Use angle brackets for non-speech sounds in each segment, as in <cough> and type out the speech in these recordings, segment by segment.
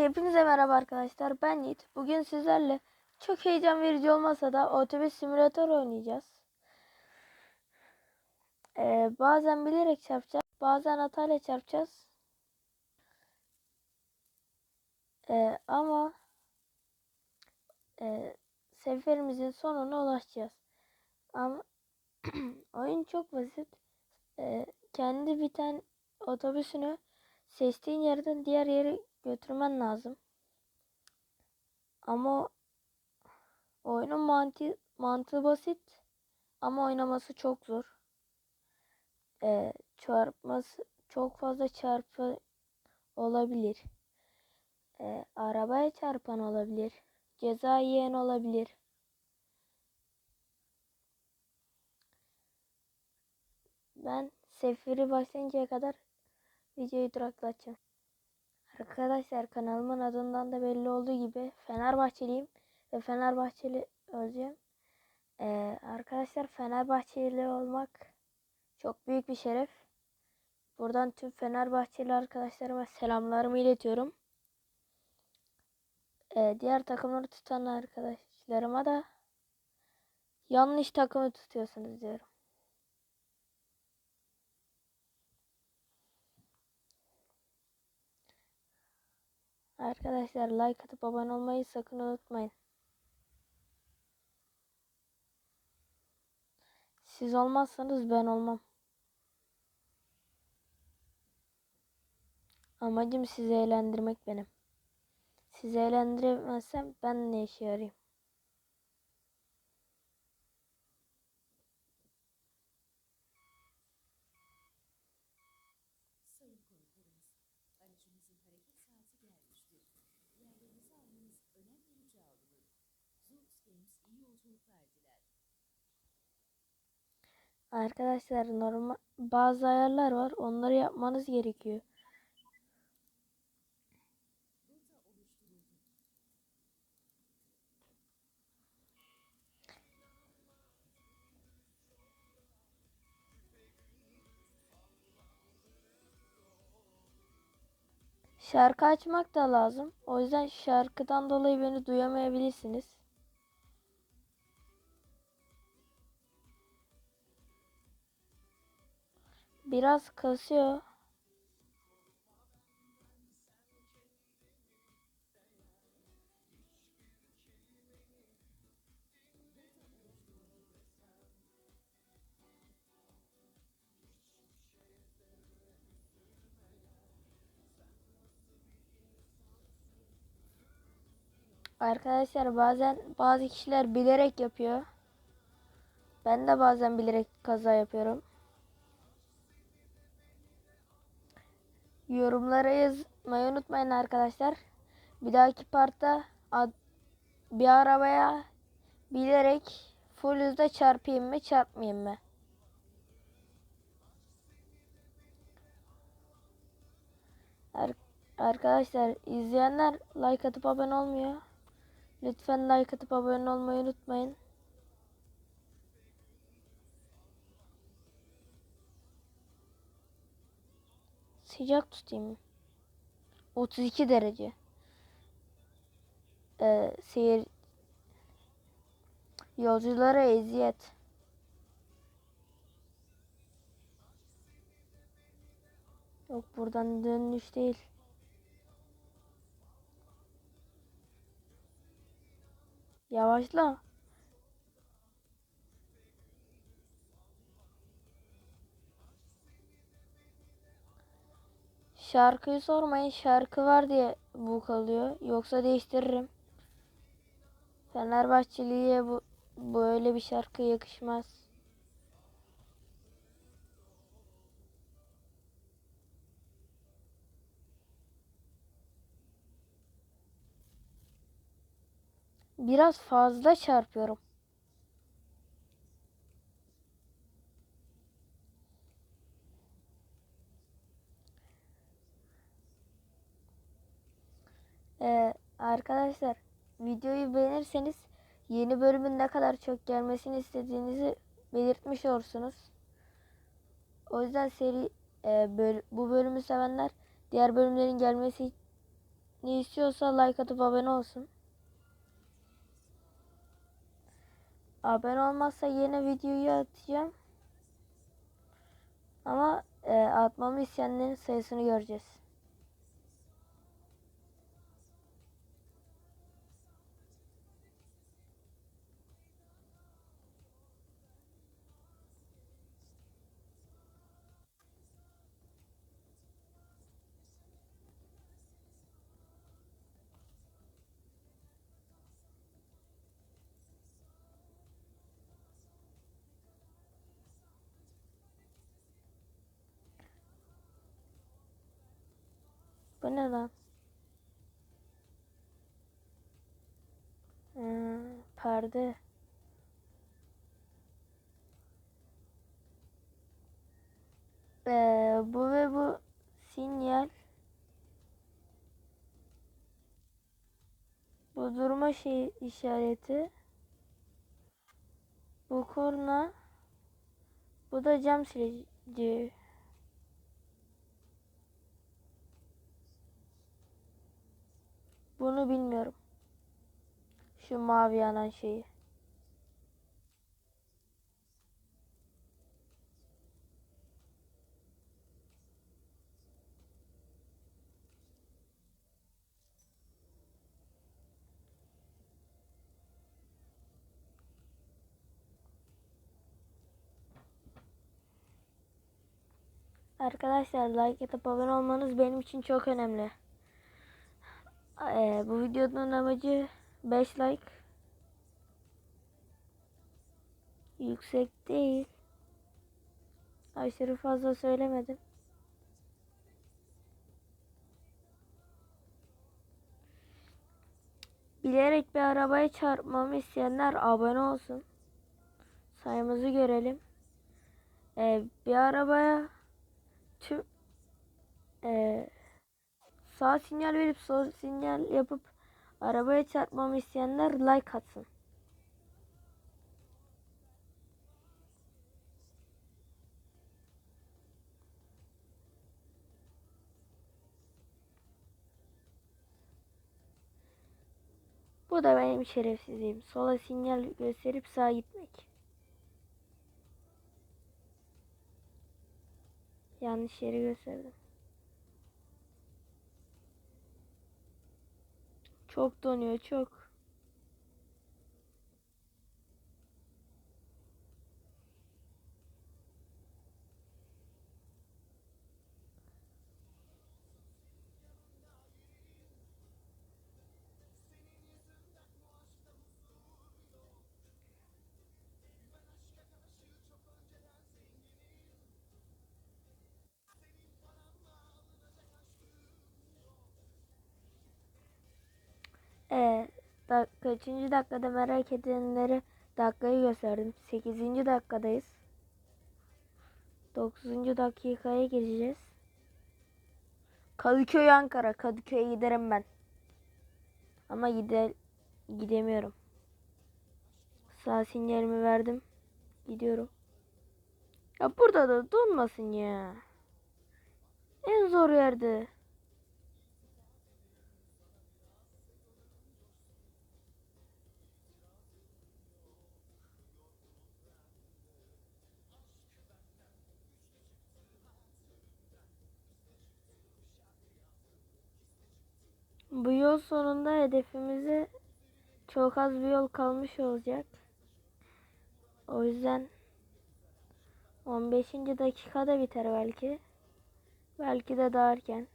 Hepinize merhaba arkadaşlar. Ben Yiğit. Bugün sizlerle çok heyecan verici olmasa da otobüs simülatör oynayacağız. Ee, bazen bilerek çarpacağız. Bazen hatayla çarpacağız. Ee, ama e, seferimizin sonuna ulaşacağız. Ama <clears throat> oyun çok basit. Ee, kendi biten otobüsünü seçtiğin yerden diğer yere götürmen lazım. Ama oyunun mantığı, mantığı basit ama oynaması çok zor. Ee, çarpması çok fazla çarpı olabilir. Ee, arabaya çarpan olabilir. Ceza yiyen olabilir. Ben seferi başlayıncaya kadar videoyu duraklatacağım. Arkadaşlar kanalımın adından da belli olduğu gibi Fenerbahçeliyim ve Fenerbahçeli olacağım. Ee, arkadaşlar Fenerbahçeli olmak çok büyük bir şeref. Buradan tüm Fenerbahçeli arkadaşlarıma selamlarımı iletiyorum. Ee, diğer takımları tutan arkadaşlarıma da yanlış takımı tutuyorsunuz diyorum. Arkadaşlar like atıp abone olmayı sakın unutmayın. Siz olmazsanız ben olmam. Amacım sizi eğlendirmek benim. Sizi eğlendiremezsem ben ne işe yarayayım? Arkadaşlar normal bazı ayarlar var. Onları yapmanız gerekiyor. Şarkı açmak da lazım. O yüzden şarkıdan dolayı beni duyamayabilirsiniz. Biraz kasıyor. Arkadaşlar bazen bazı kişiler bilerek yapıyor. Ben de bazen bilerek kaza yapıyorum. Yorumlara yazmayı unutmayın arkadaşlar. Bir dahaki partta bir arabaya bilerek full hızda çarpayım mı çarpmayayım mı? Ar- arkadaşlar izleyenler like atıp abone olmuyor. Lütfen like atıp abone olmayı unutmayın. Sıcak tutayım. 32 derece. Ee, seyir yolculara eziyet. Yok buradan dönüş değil. Yavaşla. Şarkıyı sormayın. Şarkı var diye bu kalıyor. Yoksa değiştiririm. Fenerbahçeliye bu böyle bir şarkı yakışmaz. Biraz fazla çarpıyorum. Ee, arkadaşlar videoyu beğenirseniz yeni bölümün ne kadar çok gelmesini istediğinizi belirtmiş olursunuz. O yüzden seri e, böl- bu bölümü sevenler diğer bölümlerin gelmesi ne istiyorsa like atıp abone olsun. Abone olmazsa yeni videoyu atacağım. Ama e, atmamı isteyenlerin sayısını göreceğiz. Bu ne lan? Hmm, perde. Ee, bu ve bu sinyal. Bu durma şey işareti. Bu korna. Bu da cam silici. Bunu bilmiyorum. Şu mavi yanan şeyi. Arkadaşlar like atıp abone olmanız benim için çok önemli. Ee, bu videonun amacı 5 like. Yüksek değil. Aşırı fazla söylemedim. Bilerek bir arabaya çarpmamı isteyenler abone olsun. Sayımızı görelim. Ee, bir arabaya tüm ee, sağ sinyal verip sol sinyal yapıp arabaya çarpmamı isteyenler like atsın. Bu da benim şerefsizliğim. Sola sinyal gösterip sağa gitmek. Yanlış yeri gösterdim. Çok donuyor çok. Kaçıncı dakikada merak edenlere dakikayı gösterdim. 8. dakikadayız. 9. dakikaya gireceğiz. Kadıköy Ankara. Kadıköy'e giderim ben. Ama gide gidemiyorum. Sağ sinyalimi verdim. Gidiyorum. Ya burada da donmasın ya. En zor yerde. Bu yol sonunda hedefimize çok az bir yol kalmış olacak. O yüzden 15. dakikada biter belki. Belki de daha erken.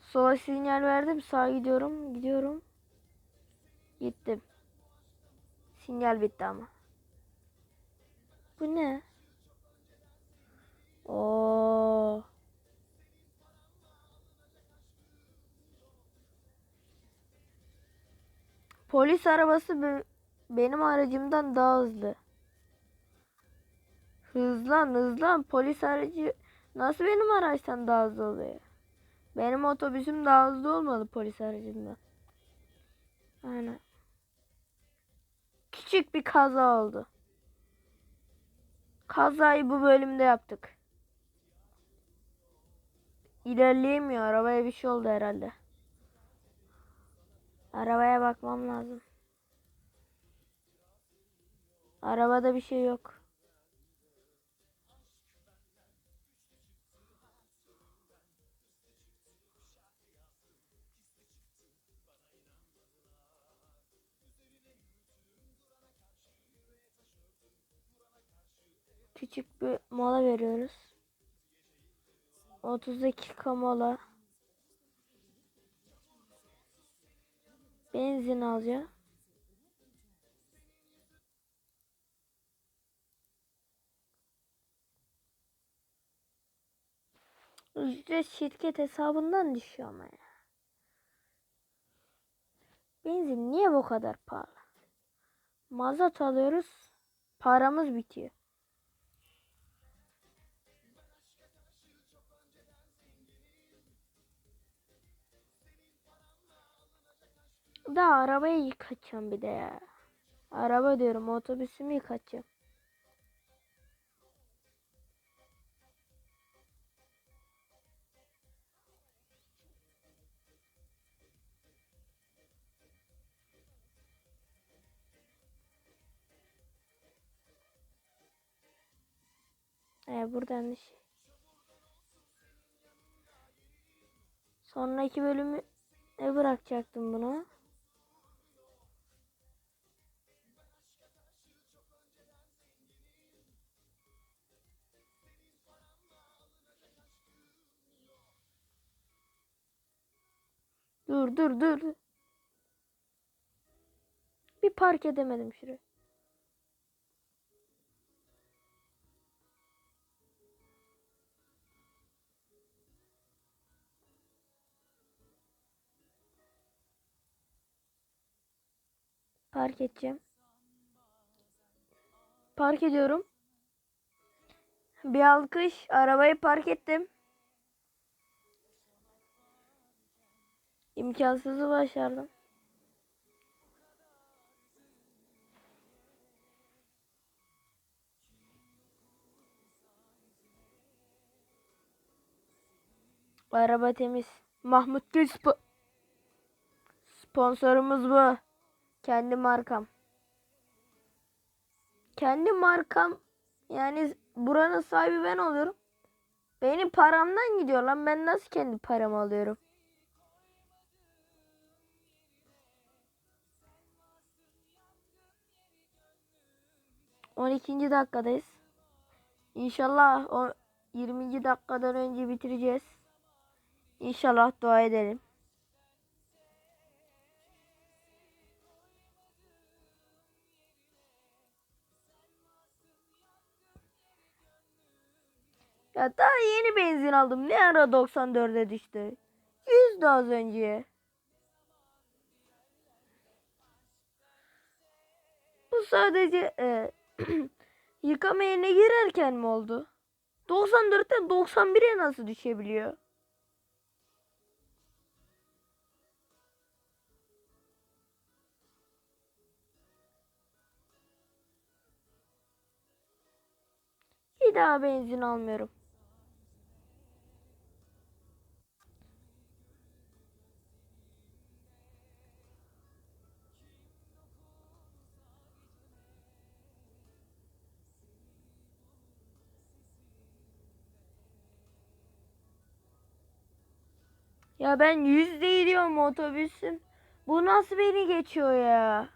Sola sinyal verdim. Sağa gidiyorum. Gidiyorum. Gittim. Sinyal bitti ama. Bu ne? Oo. Polis arabası be- benim aracımdan daha hızlı. Hızlan hızlan polis aracı nasıl benim araçtan daha hızlı oluyor? Benim otobüsüm daha hızlı olmalı polis aracından. Aynen. Küçük bir kaza oldu. Kazayı bu bölümde yaptık. ilerleyemiyor. Arabaya bir şey oldu herhalde. Arabaya bakmam lazım. Arabada bir şey yok. Küçük bir mola veriyoruz. 30 dakika mola. Benzin alacağım. Ücret şirket hesabından düşüyor ama ya. Benzin niye bu kadar pahalı? Mazot alıyoruz. Paramız bitiyor. Daha arabayı yıkatacağım bir de ya. Araba diyorum otobüsümü yıkatacağım. Ee, buradan da şey. Sonraki bölümü ne bırakacaktım bunu? Dur dur dur. Bir park edemedim şuraya. Park edeceğim. Park ediyorum. Bir alkış. Arabayı park ettim. İmkansızı başardım. Araba temiz. Mahmut Gül spo- Sponsorumuz bu. Kendi markam. Kendi markam yani buranın sahibi ben oluyorum. Benim paramdan gidiyor lan. Ben nasıl kendi paramı alıyorum? 12. dakikadayız. İnşallah o 20. dakikadan önce bitireceğiz. İnşallah dua edelim. Ya daha yeni benzin aldım. Ne ara 94'e düştü? 100 de az önce. Bu sadece e, <clears throat> yıkama yerine girerken mi oldu? 94'ten 91'e nasıl düşebiliyor? Bir daha benzin almıyorum. Ya ben yüzde gidiyorum otobüsün. Bu nasıl beni geçiyor ya?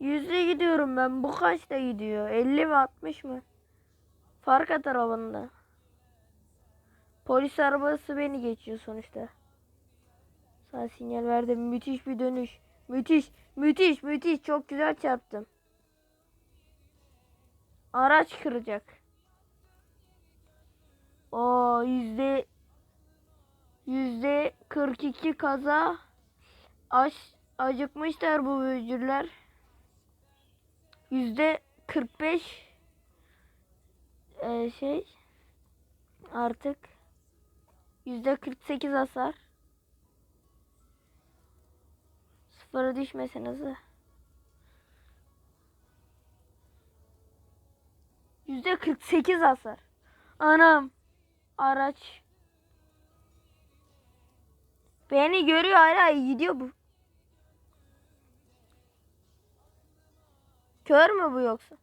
Yüzde gidiyorum ben. Bu kaçta gidiyor? 50 mi 60 mı? Fark atar. Polis arabası beni geçiyor sonuçta. Sağ sinyal verdim. Müthiş bir dönüş. Müthiş, müthiş, müthiş. Çok güzel çarptım. Araç kıracak. O yüzde yüzde 42 kaza aç acıkmışlar bu büyücüler. Yüzde 45 e, şey artık yüzde 48 hasar. Sıfıra düşmesin hızı. Yüzde 48 hasar. Anam araç Beni görüyor hala gidiyor bu. Kör mü bu yoksa?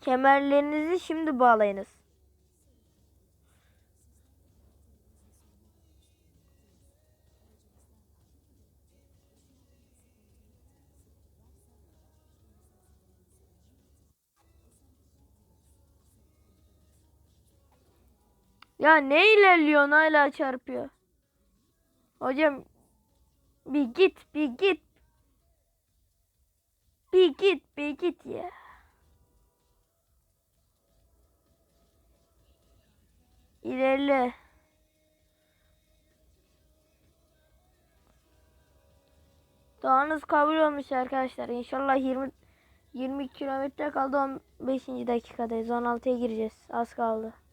Kemerlerinizi şimdi bağlayınız. Ya ne ilerliyorsun hala çarpıyor. Hocam bir git bir git. Bir git bir git ya. İlerle. Doğanız kabul olmuş arkadaşlar. İnşallah 20 20 kilometre kaldı 15. dakikadayız. 16'ya gireceğiz. Az kaldı.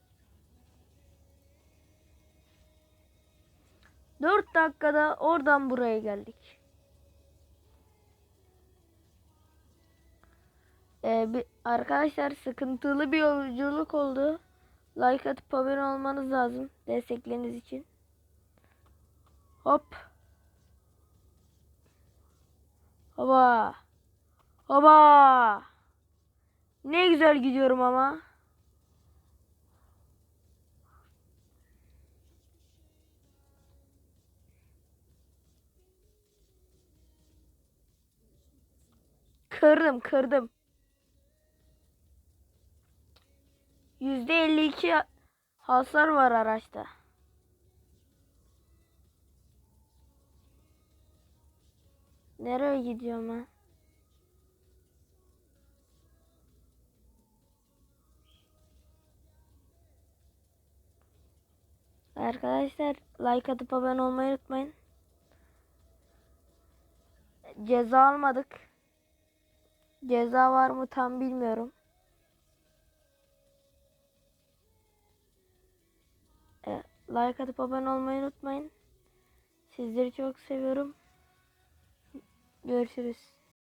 4 dakikada oradan buraya geldik. Ee, bir, arkadaşlar sıkıntılı bir yolculuk oldu. Like atıp abone olmanız lazım destekleriniz için. Hop. Hoba. Hoba. Ne güzel gidiyorum ama. Kırdım kırdım. %52 hasar var araçta. Nereye gidiyorum ben? Arkadaşlar like atıp abone olmayı unutmayın. Ceza almadık. Ceza var mı tam bilmiyorum. E, like atıp abone olmayı unutmayın. Sizleri çok seviyorum. Görüşürüz.